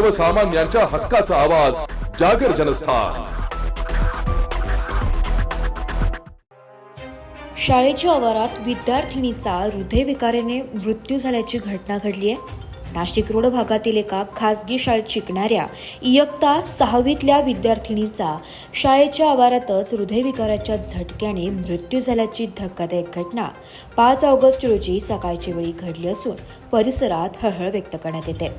सर्वसामान्यांच्या हक्काचा आवाज जागर जनस्थान. शाळेच्या आवारात विद्यार्थिनीचा हृदयविकाराने मृत्यू झाल्याची घटना घडली आहे नाशिक रोड भागातील एका खासगी शाळेत शिकणाऱ्या इयत्ता सहावीतल्या विद्यार्थिनीचा शाळेच्या आवारातच हृदयविकाराच्या झटक्याने मृत्यू झाल्याची धक्कादायक घटना पाच ऑगस्ट रोजी सकाळच्या वेळी घडली असून परिसरात हळहळ व्यक्त करण्यात येते.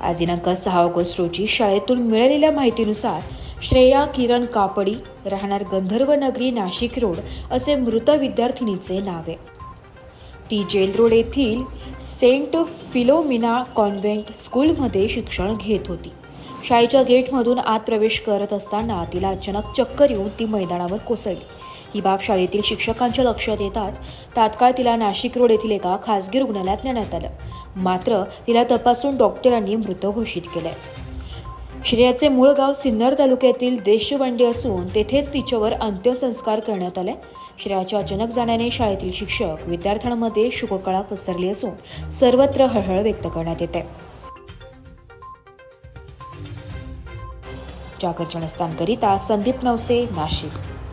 आज दिनांक सहा ऑगस्ट रोजी शाळेतून मिळालेल्या माहितीनुसार श्रेया किरण कापडी राहणार गंधर्व नगरी नाशिक रोड असे मृत विद्यार्थिनीचे नाव आहे. ती जेल रोड येथील सेंट फिलोमिना कॉन्व्हेंट स्कूलमध्ये शिक्षण घेत होती. शाळेच्या गेटमधून आत प्रवेश करत असताना तिला अचानक चक्कर येऊन ती मैदानावर कोसळली. ही बाब शाळेतील शिक्षकांच्या लक्षात येताच तात्काळ तिला नाशिक रोड येथील एका खासगी रुग्णालयात नेण्यात आलं. मात्र तिला तपासून डॉक्टरांनी मृत घोषित केलंय. श्रेयाचे मूळ गाव सिन्नर तालुक्यातील देशवंडी असून तेथेच तिच्यावर अंत्यसंस्कार करण्यात आले. श्रेयाच्या अचानक जाण्याने शाळेतील शिक्षक विद्यार्थ्यांमध्ये शोककळा पसरली असून सर्वत्र हळहळ व्यक्त करण्यात येते. जागर जनस्थानकरिता संदीप नवसे नाशिक.